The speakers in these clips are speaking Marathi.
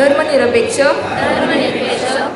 धर्मनिरपेक्ष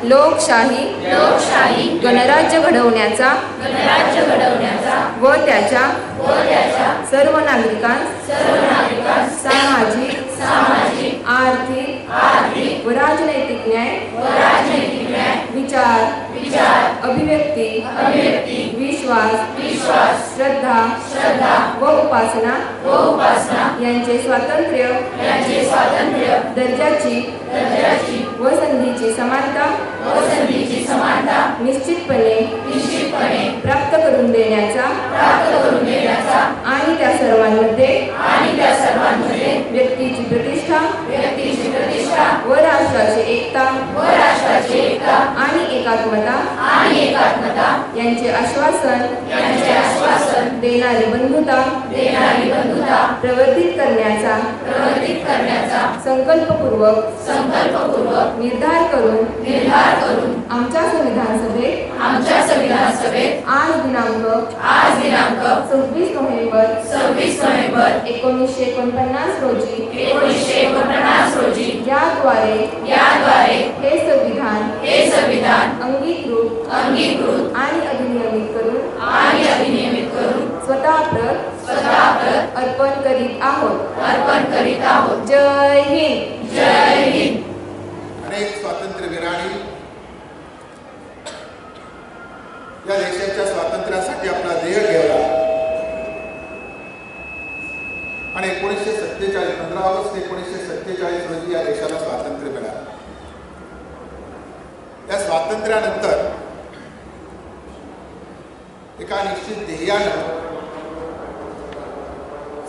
लोकशाही लोकशाही गणराज्य घडवण्याचा गणराज्य घडवण्याचा व त्याच्या व त्याच्या सर्व नागरिकांस सर्व नागरिकांस सामाजिक सामाजिक आर्थिक आर्थिक व राजनैतिक न्याय व राजनैतिक न्याय विचार विचार अभिव्यक्ती अभिव्यक्ती विश्वास विश्वास श्रद्धा श्रद्धा व उपासना व उपासना यांचे स्वातंत्र्य यांचे स्वातंत्र्य दर्जाची दर्जाची व संधीची समानता व संधीची समानता निश्चितपणे निश्चितपणे प्राप्त करून देण्याचा प्राप्त करून देण्याचा आणि त्या सर्वांमध्ये आणि त्या सर्वांमध्ये व्यक्तीची प्रतिष्ठा व्यक्तीची प्रतिष्ठा व राष्ट्राची एकता व राष्ट्राची एकता आणि एकात्मता आणि एकात्मता यांचे आश्वासन यांचे आश्वासन देणारी बंधुता देणारी बंधुता प्रवर्धित करण्याचा प्रवर्तित करण्याचा संकल्पपूर्वक संकल्पपूर्वक निर्धार करून निर्धार करून आमच्या संविधान सभेत आमच्या संविधान सभेत आज दिनांक आज दिनांक सव्वीस नोव्हेंबर सव्वीस नोव्हेंबर एकोणीसशे एकोणपन्नास रोजी एकोणीसशे एकोणपन्नास रोजी याद्वारे याद्वारे हे संविधान हे संविधान अंगीकृत अंगीकृत आणि अधिनियमित करून आणि अधिनियमित करून स्वतः प्रत स्वतः प्रत अर्पण करीत आहोत. अर्पण करीत आहोत. जय हिंद. जय हिंद. अनेक स्वातंत्र्यवीरांनी या देशाच्या स्वातंत्र्यासाठी आपला देह ठेवला. आणि एकोणीसशे सत्तेचाळीस पंधरा ऑगस्ट एकोणीसशे सत्तेचाळीस रोजी या देशाला स्वातंत्र्य मिळालं. त्या स्वातंत्र्यानंतर एका निश्चित ध्येयानं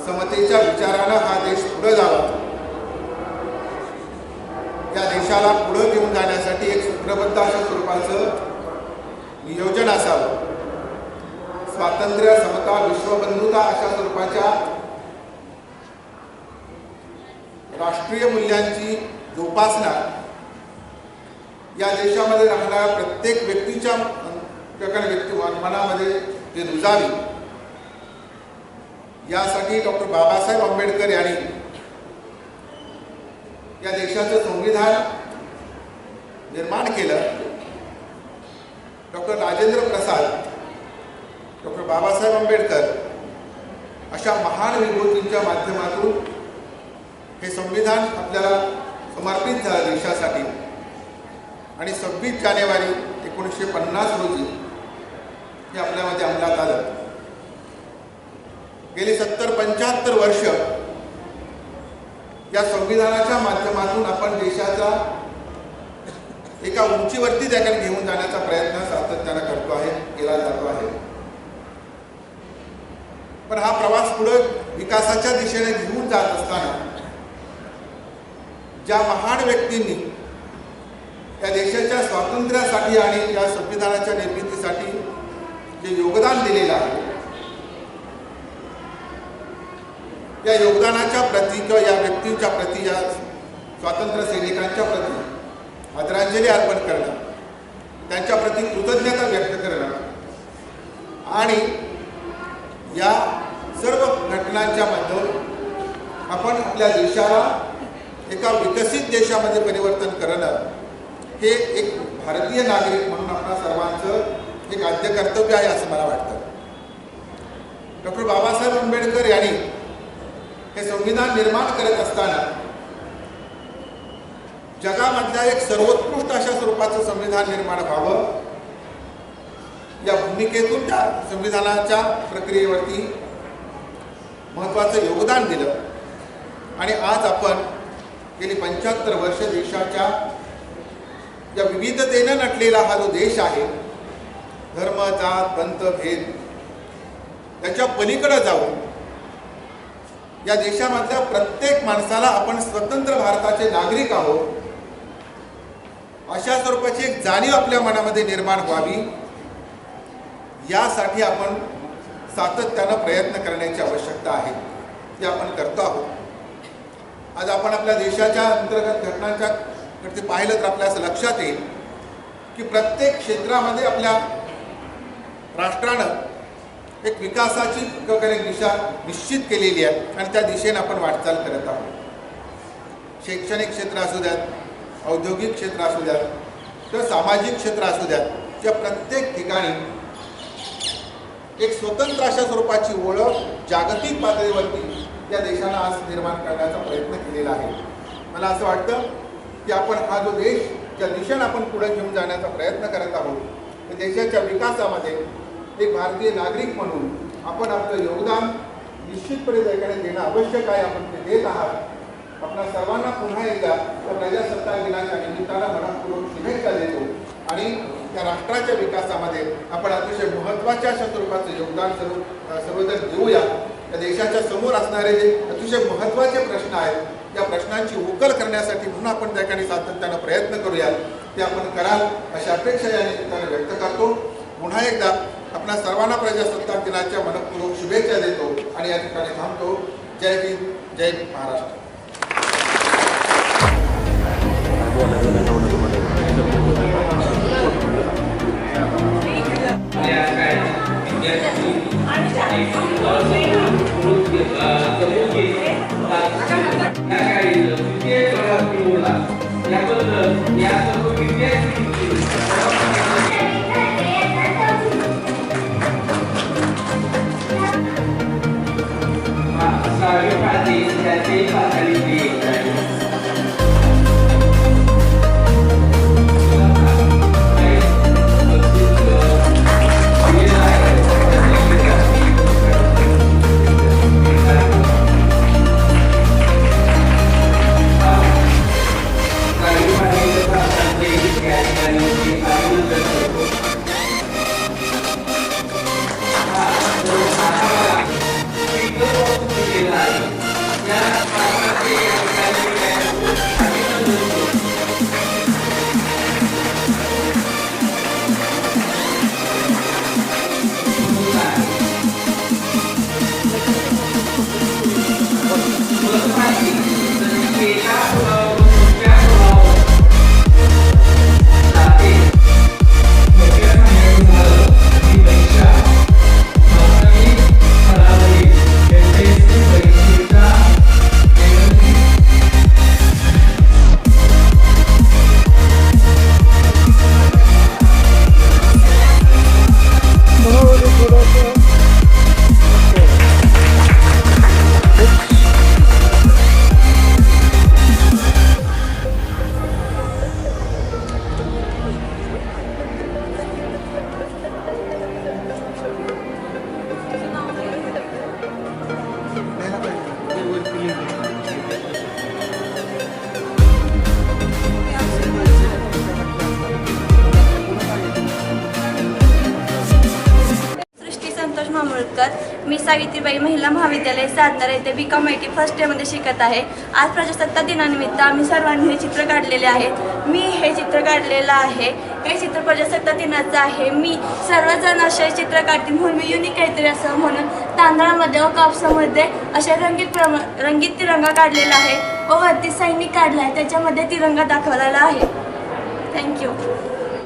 समतेच्या विचारानं हा देश पुढे जावा. या देशाला पुढे घेऊन जाण्यासाठी एक सूत्रबद्ध अशा स्वरूपाचं नियोजन असावं. स्वातंत्र्य समता विश्वबंधुता अशा स्वरूपाच्या राष्ट्रीय मूल्यांची जोपासना या देशामध्ये राहणाऱ्या प्रत्येक व्यक्तीच्या प्रकारे व्यक्ती मनामध्ये ते रुजावी. यासाठी डॉक्टर बाबासाहेब आंबेडकर यांनी या देशाचं संविधान निर्माण केलं. डॉक्टर राजेंद्र प्रसाद डॉक्टर बाबासाहेब आंबेडकर अशा महान विभूतींच्या माध्यमातून हे संविधान आपल्याला समर्पित झालं देशासाठी. आणि सव्वीस जानेवारी एकोणीसशे पन्नास रोजी हे आपल्यामध्ये अंमलात आलं. गेली सत्तर पंच्याहत्तर वर्ष या संविधानाच्या माध्यमातून आपण देशाचा एका उंचीवरती त्याकडे घेऊन जाण्याचा प्रयत्न सातत्यानं करतो आहे केला जातो आहे. पण हा प्रवास पुढे विकासाच्या दिशेने घेऊन जात असताना ज्या महान व्यक्तींनी या देशाच्या स्वातंत्र्यासाठी आणि या संविधानाच्या निर्मितीसाठी जे योगदान दिलेलं आहे या योगदानाच्या प्रती किंवा या व्यक्तींच्या प्रती या स्वातंत्र्य सैनिकांच्या प्रती आदरांजली अर्पण करणं त्यांच्या प्रती कृतज्ञता व्यक्त करणं आणि या सर्व घटनांच्या माध्यमातून आपण आपल्या देशाला एका विकसित देशामध्ये परिवर्तन करणं हे एक भारतीय नागरिक म्हणून आपणा सर्वांचं एक आद्य कर्तव्य आहे असं मला वाटतं. डॉक्टर बाबासाहेब आंबेडकर यांनी हे संविधान निर्माण करत असताना जगामधल्या एक सर्वोत्कृष्ट अशा स्वरूपाचं संविधान निर्माण व्हावं. या भूमिकेतून त्या संविधानाच्या प्रक्रियेवरती महत्त्वाचं योगदान दिलं. आणि आज आपण गेली पंच्याहत्तर वर्ष देशाच्या या विविधतेनं नटलेला हा जो देश आहे धर्म जात पंत भेद त्याच्या पलीकडं जाऊन या देशामधल्या प्रत्येक माणसाला आपण स्वतंत्र भारताचे नागरिक आहोत अशा स्वरूपाची एक जाणीव आपल्या मनामध्ये निर्माण व्हावी यासाठी आपण सातत्यानं प्रयत्न करण्याची आवश्यकता आहे ते आपण करतो आहोत. आज आपण आपल्या देशाच्या अंतर्गत घटनांच्या कडे पाहिलं तर आपल्या असं लक्षात येईल की प्रत्येक क्षेत्रामध्ये आपल्या राष्ट्रानं एक विकासाची एक दिशा निश्चित केलेली आहे आणि त्या दिशेने आपण वाटचाल करत आहोत. शैक्षणिक क्षेत्र असू द्यात औद्योगिक क्षेत्र असू द्यात किंवा सामाजिक क्षेत्र असू द्यात या प्रत्येक ठिकाणी एक स्वतंत्र अशा स्वरूपाची ओळख जागतिक पातळीवरती या देशाला आज निर्माण करण्याचा प्रयत्न केलेला आहे. मला असं वाटतं की आपण हा जो देश ज्या दिशेनं आपण पुढे घेऊन जाण्याचा प्रयत्न करत आहोत त्या देशाच्या विकासामध्ये एक भारतीय नागरिक म्हणून आपण आपलं योगदान निश्चितपणे त्याकडे देणं आवश्यक आहे. आपण ते देत आहात. आपल्या सर्वांना पुन्हा एकदा त्या प्रजासत्ताक दिनाच्या निमित्तानं मनपूर्वक शुभेच्छा देतो. आणि त्या राष्ट्राच्या विकासामध्ये आपण अतिशय महत्त्वाच्या अशा स्वरूपाचं योगदान सर्व सर्वजण देऊया. या देशाच्या समोर असणारे जे अतिशय महत्त्वाचे प्रश्न आहेत या प्रश्नांची उकल करण्यासाठी म्हणून आपण त्या ठिकाणी सातत्यानं प्रयत्न करूया ते आपण कराल अशी अपेक्षा या निमित्तानं व्यक्त करतो. पुन्हा एकदा आपल्या सर्वांना प्रजासत्ताक दिनाच्या मनपूर्वक शुभेच्छा देतो आणि या ठिकाणी थांबतो. जय हिंद जय महाराष्ट्र. या 嗯 सावित्रीबाई महिला महाविद्यालय सातारा येथे B com I T first इयरमध्ये शिकत आहे. आज प्रजासत्ताक दिनानिमित्त आम्ही सर्वांनी हे चित्र काढलेले आहेत मी हे चित्र काढलेलं आहे. हे चित्र प्रजासत्ताक दिनाचं आहे. मी सर्वजण असे चित्र काढते म्हणून मी युनिक काहीतरी असं म्हणून तांदळामध्ये व कापसामध्ये असे रंगीत प्रम रंगीत तिरंगा काढलेला आहे. व वरती सैनिक काढला आहे. त्याच्यामध्ये तिरंगा दाखवलेला आहे. थँक्यू